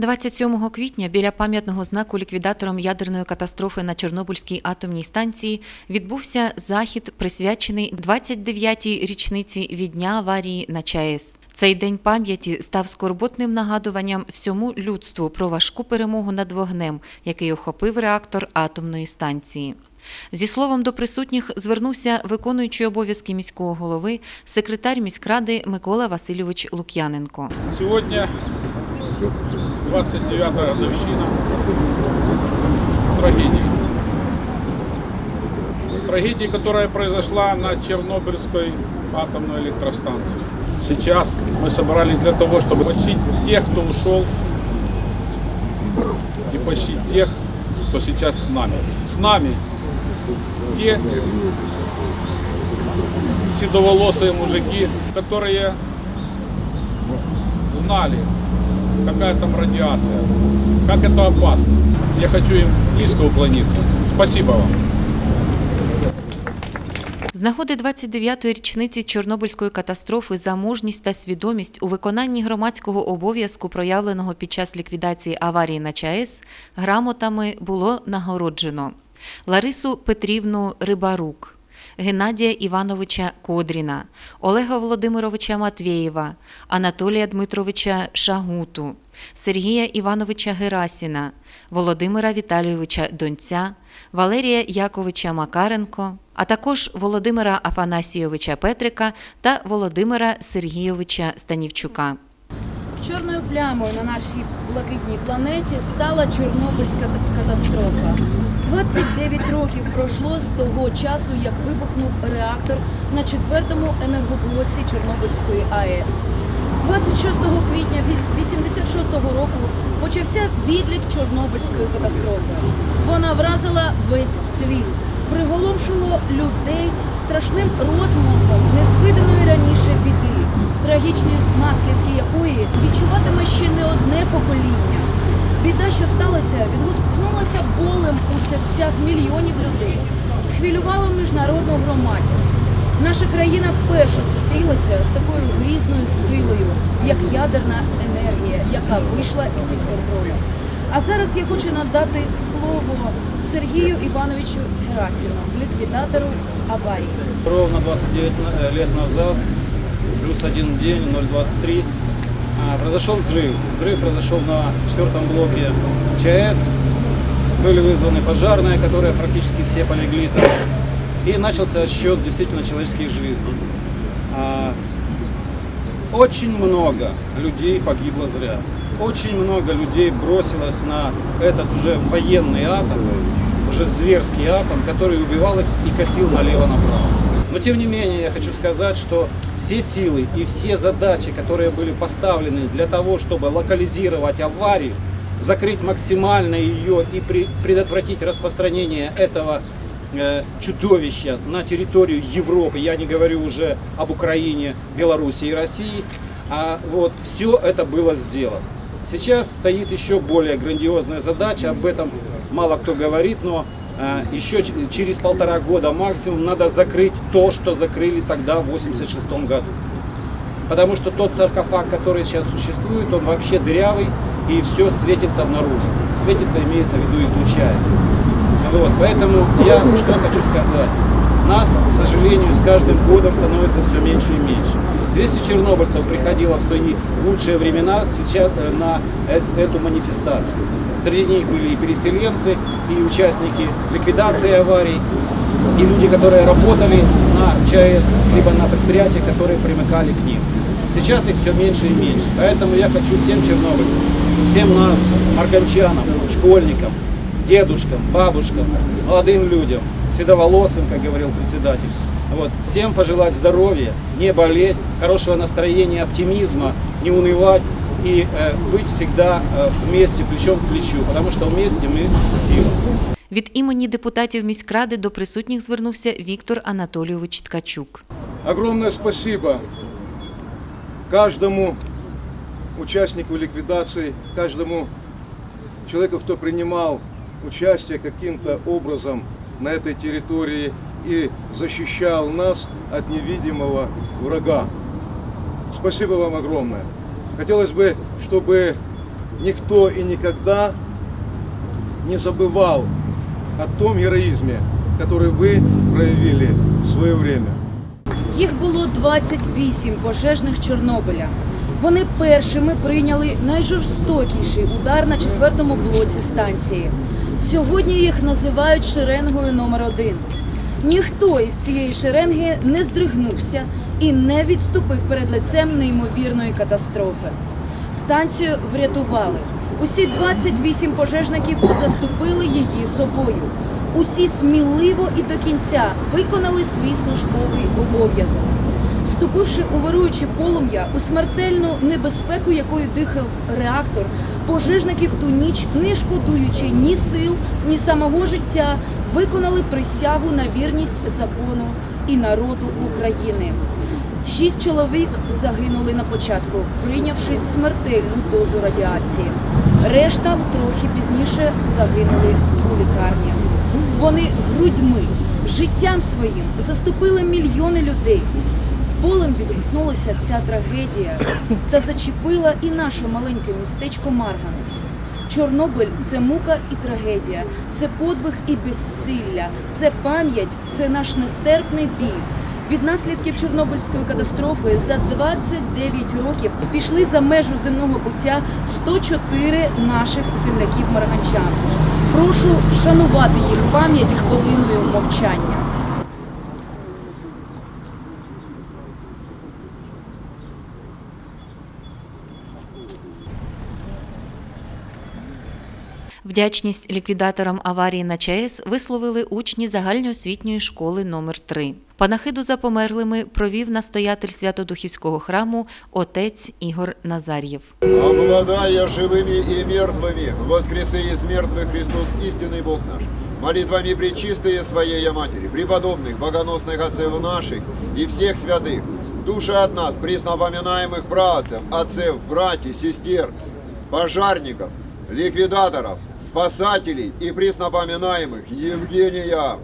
27 квітня біля пам'ятного знаку ліквідаторам ядерної катастрофи на Чорнобильській атомній станції відбувся захід, присвячений 29-й річниці від дня аварії на ЧАЕС. Цей день пам'яті став скорботним нагадуванням всьому людству про важку перемогу над вогнем, який охопив реактор атомної станції. Зі словом до присутніх звернувся виконуючий обов'язки міського голови, секретар міськради Микола Васильович Лук'яненко. Сегодня 29-я годовщина трагедии. Трагедии, которая произошла на Чернобыльской атомной электростанции. Сейчас мы собрались для того, чтобы почтить тех, кто ушел, и почтить тех, кто сейчас с нами. С нами те седоволосые мужики, которые знали, какая там радиация, как это опасно. Я хочу им близко уклониться. Спасибо вам. З нагоди 29-ї річниці Чорнобильської катастрофи за мужність та свідомість у виконанні громадського обов'язку, проявленого під час ліквідації аварії на ЧАЕС, грамотами було нагороджено Ларису Петрівну Рибарук, Геннадія Івановича Кодріна, Олега Володимировича Матвєєва, Анатолія Дмитровича Шагуту, Сергія Івановича Герасіна, Володимира Віталійовича Донця, Валерія Яковича Макаренко, а також Володимира Афанасійовича Петрика та Володимира Сергійовича Станівчука. Чорною плямою на нашій блакитній планеті стала Чорнобильська катастрофа. 29 років пройшло з того часу, як вибухнув реактор на четвертому енергоблоці Чорнобильської АЕС. 26 квітня 86 року почався відлік Чорнобильської катастрофи. Вона вразила весь світ, приголомшило людей страшним розмахом незвиданої раніше біди, трагічні наслідки якої відчуватиме ще не одне покоління. Біда, що сталося, відгукнулася болем у серцях мільйонів людей, схвилювала міжнародну громадськість. Наша країна вперше зустрілася з такою грізною силою, як ядерна енергія, яка вийшла з-під контролю. А зараз я хочу надати слово Сергію Івановичу Герасіну, ліквідатору аварії. Ровно 29 на- лет назад, плюс один день, 023, а, произошел взрыв. Взрыв произошел на четвертом блоке ЧАЭС. Были вызваны пожарные, которые практически все полегли там. И начался отсчет действительно человеческих жизней. А, Очень много людей погибло зря. Очень много людей бросилось на этот уже военный атом, уже зверский атом, который убивал их и косил налево-направо. Но тем не менее я хочу сказать, что все силы и все задачи, которые были поставлены для того, чтобы локализировать аварию, закрыть максимально ее и предотвратить распространение этого э, чудовища на территорию Европы, я не говорю уже об Украине, Беларуси и России, а вот все это было сделано. Сейчас стоит еще более грандиозная задача, об этом мало кто говорит, но еще ч- через полтора года максимум надо закрыть то, что закрыли тогда в 86 году. Потому что тот саркофаг, который сейчас существует, он вообще дырявый и все светится наружу. Светится, имеется в виду, излучается. Вот, поэтому я что хочу сказать. Нас, к сожалению, с каждым годом становится все меньше и меньше. 200 чернобыльцев приходило в свои лучшие времена сейчас э, на эту манифестацию. Среди них были и переселенцы, и участники ликвидации аварий, и люди, которые работали на ЧАЭС, либо на предприятиях, которые примыкали к ним. Сейчас их все меньше и меньше. Поэтому я хочу всем чернобыльцам, всем нам, марганчанам, школьникам, дедушкам, бабушкам, молодым людям, седоволосым, как говорил председатель, вот, всем пожелать здоровья, не болеть, хорошего настроения, оптимизма, не унывать и э, быть всегда э, вместе, плечом к плечу, потому что вместе мы сила. Від імені депутатів міськради до присутніх звернувся Віктор Анатолійович Ткачук. Огромное спасибо каждому участнику ликвидации, каждому человеку, кто принимал участие каким-то образом на этой территории и защищал нас от невидимого врага. Спасибо вам огромное. Хотелось бы, чтобы никто и никогда не забывал о том героизме, который вы проявили в свое время. Їх було 28 пожежних Чорнобиля. Вони першими прийняли найжорстокіший удар на четвертому блоці станції. Сьогодні їх називають шеренгою номер один. Ніхто із цієї шеренги не здригнувся і не відступив перед лицем неймовірної катастрофи. Станцію врятували. Усі 28 пожежників заступили її собою. Усі сміливо і до кінця виконали свій службовий обов'язок. Вступивши у вируюче полум'я, у смертельну небезпеку, якою дихав реактор, пожежники в ту ніч, не шкодуючи ні сил, ні самого життя, виконали присягу на вірність закону і народу України. Шість чоловік загинули на початку, прийнявши смертельну дозу радіації. Решта трохи пізніше загинули у лікарні. Вони грудьми, життям своїм заступили мільйони людей. Болем відгукнулася ця трагедія та зачепила і наше маленьке містечко Марганець. Чорнобиль це мука і трагедія, це подвиг і безсилля, це пам'ять, це наш нестерпний біль. Від наслідків Чорнобильської катастрофи за 29 років пішли за межу земного буття 104 наших земляків марганчан. Прошу вшанувати їх пам'ять хвилиною мовчання. Вдячність ліквідаторам аварії на ЧАЕС висловили учні загальноосвітньої школи номер 3 Панахиду за померлими провів настоятель Святодухівського храму отець Ігор Назар'єв. обладая живыми и мертвыми, воскресы из мертвых Христос, истинный Бог наш, молитвами пречистые Своей Матери, преподобных, богоносных отцев наших и всех святых, души от нас, преснопоминаемых братцев, отцев, братьев, сестер, пожарников, ликвидаторов, Спасателей и преснопоминаемых Евгения,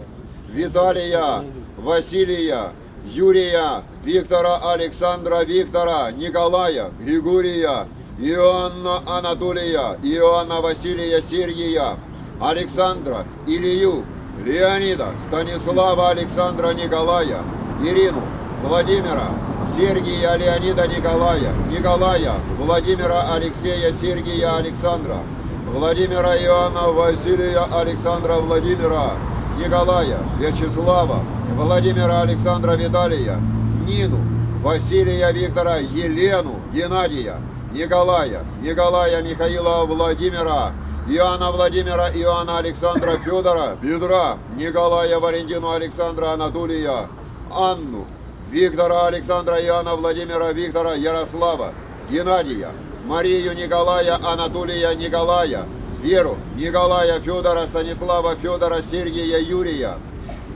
Виталия, Василия, Юрия, Виктора, Александра, Виктора, Николая, Григория, Иоанна Анатолия, Иоанна Василия Сергия, Александра, Илью, Леонида, Станислава Александра Николая, Ирину, Владимира, Сергия Леонида Николая, Николая, Владимира Алексея Сергия Александра, Владимира Иоанна Василия Александра Владимира, Николая, Вячеслава, Владимира Александра Виталия, Нину, Василия Виктора, Елену, Геннадия, Николая, Николая Михаила Владимира, Иоанна Владимира, Иоанна Александра Федора, Петра, Николая Валентину Александра Анатолия, Анну, Виктора Александра Иоанна Владимира Виктора Ярослава, Геннадия, Марию Николая Анатолия Николая, Веру Николая Федора Станислава Федора Сергия Юрия,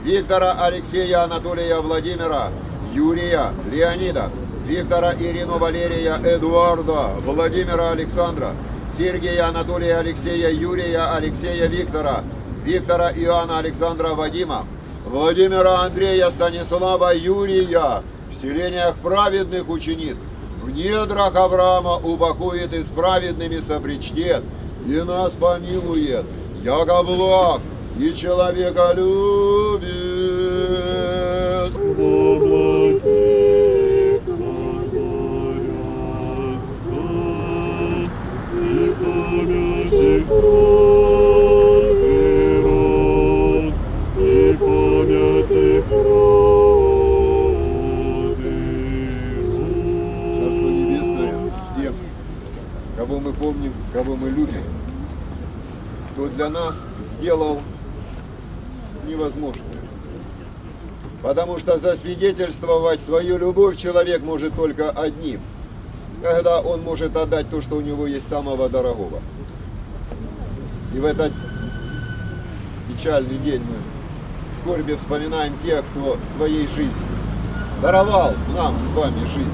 Виктора Алексея Анатолия Владимира, Юрия Леонида, Виктора Ирину Валерия Эдуарда, Владимира Александра, Сергия Анатолия Алексея Юрия Алексея Виктора, Виктора Иоанна Александра Вадима, Владимира Андрея Станислава Юрия, в селениях праведных учинит, в недрах Авраама упокоит и с праведными сопричтет, и нас помилует, яко благ и человека любит. Царство невозможное. Потому что засвидетельствовать свою любовь человек может только одним, когда он может отдать то, что у него есть самого дорогого. И в этот печальный день мы в скорби вспоминаем тех, кто своей жизнью даровал нам с вами жизнь.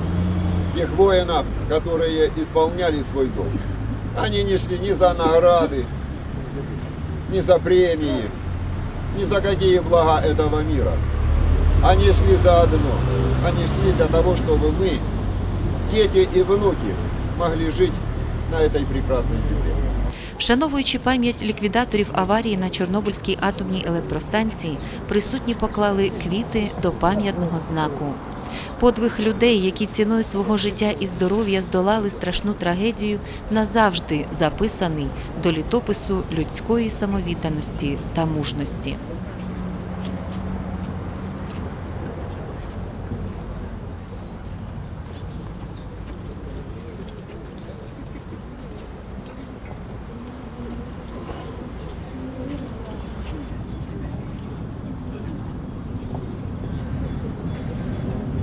Тех воинов, которые исполняли свой долг. Они не шли ни за награды, ни за премии, ни за какие блага этого мира. Они шли за одно. Они шли для того, чтобы мы, дети и внуки, могли жить на этой прекрасной земле. Вшановуючи пам'ять ліквідаторів аварії на Чорнобильській атомній електростанції, присутні поклали квіти до пам'ятного знаку. Подвиг людей, які ціною свого життя і здоров'я здолали страшну трагедію, назавжди записаний до літопису людської самовідданості та мужності.